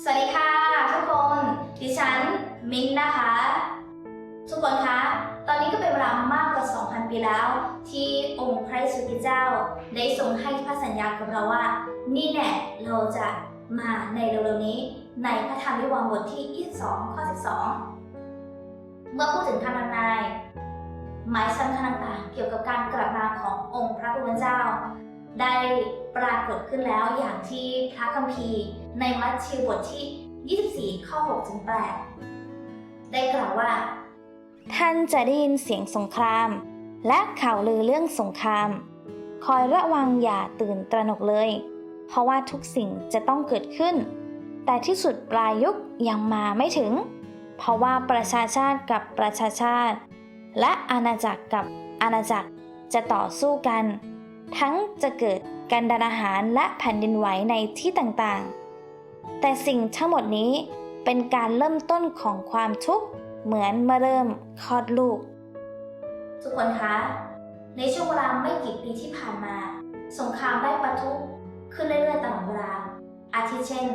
สวัสดีค่ะทุกคน ดิฉันมิ้นนะคะ ทุกคนคะ ตอนนี้ก็เป็นเวลามากกว่า 2,000 ปีแล้ว ที่องค์พระเยซูคริสต์เจ้า ได้ทรงให้พระสัญญากับเราว่า นี่แน่เราจะมาในเร็วๆนี้ ในพระธรรมวิวรณ์บทที่ 22 ข้อ 12 เมื่อพูดถึงคำทำนาย หมายสำคัญต่างๆเกี่ยวกับการกลับมาขององค์พระผู้เป็นเจ้า ได้ปรากฏขึ้นแล้วอย่างที่พระคัมภีร์ ในมัทธิวบทที่ 24 ข้อ6ถึง8ได้กล่าวว่า ท่านจะได้ยินเสียงสงคราม และข่าวลือเรื่องสงคราม คอยระวังอย่าตื่นตระหนกเลย เพราะว่าทุกสิ่งจะต้องเกิดขึ้น แต่ที่สุดปลายยุคยังมาไม่ถึง เพราะว่าประชาชาติกับประชาชาติ และอาณาจักรกับอาณาจักรจะต่อสู้กัน ทั้งจะเกิดการดานอาหารและแผ่นดินไหวในที่ต่างๆ แต่สิ่งทั้งหมดนี้เป็นการเริ่มต้นของความทุกข์เหมือนมื่อเริ่มคลอดลูก ทุกคนคะ ในช่วงเวลาไม่กี่ปีที่ผ่านมา สงครามได้ปะทุขึ้นเรื่อยๆตลอดเวลา อาทิเช่น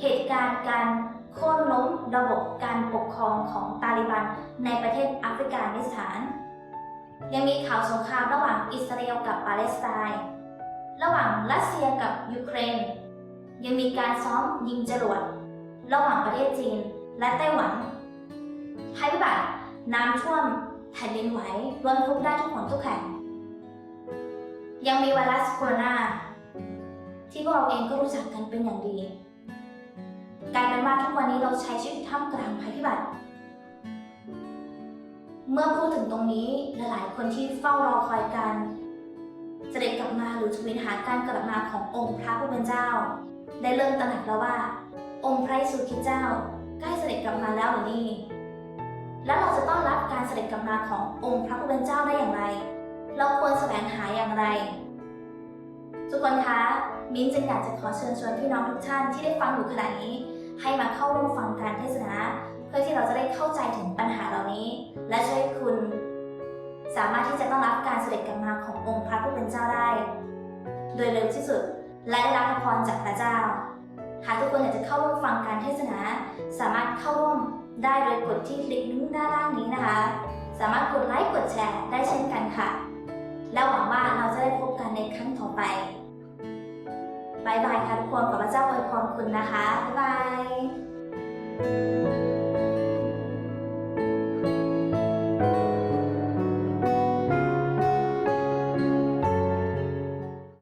เหตุการณ์การโค่นล้มระบบการปกครองของตาลิบันในประเทศแอฟริกานิสถาน ยังมีข่าวสงครามระหว่างอิสราเอลกับปาเลสไตน์ ระหว่างรัสเซียกับยูเครน ยังมีการซ้อมยิงจรวด ระหว่างประเทศจีนและไต้หวันภัยพิบัติน้ำท่วมแผ่นดินไหวรวมทุกได้ทุกหนทุกแห่ง ยังมีไวรัสโคโรนาที่พวกเราเองก็รู้จักกันเป็นอย่างดีกลายเป็นว่าทุกวันนี้เราใช้ชีวิตท่ามกลางภัยพิบัติ เมื่อพูดถึงตรงนี้หลายๆ คนที่เฝ้ารอคอยการเสด็จกลับมาหรือทวินหาการกลับมาขององค์พระผู้เป็นเจ้า ได้เริ่มตระหนักแล้วว่า องค์พระเยซูคริสต์เจ้าใกล้เสด็จกลับมาแล้วหรือนี่ แล้วเราจะต้อนรับการเสด็จกลับมาขององค์พระผู้เป็นเจ้าได้อย่างไร เราควรแสวงหาอย่างไร ทุกคนคะ มิ้นจึงอยากจะขอเชิญชวนพี่น้องทุกท่านที่ได้ฟังอยู่ขณะนี้ ให้มาเข้าร่วมฟังการเทศนา เพื่อที่เราจะได้เข้าใจถึง และช่วยคุณ สามารถที่จะต้องรับการเสด็จกลับมาขององค์พระผู้เป็นเจ้าได้ โดยเร็วที่สุด และได้รับพรจากพระเจ้า หากทุกคนอยากจะเข้าร่วมฟังการเทศนา สามารถเข้าร่วมได้โดยกดที่ลิงก์ด้านล่างนี้นะคะ สามารถกดไลค์กดแชร์ได้เช่นกันค่ะ และหวังว่าเราจะได้พบกัน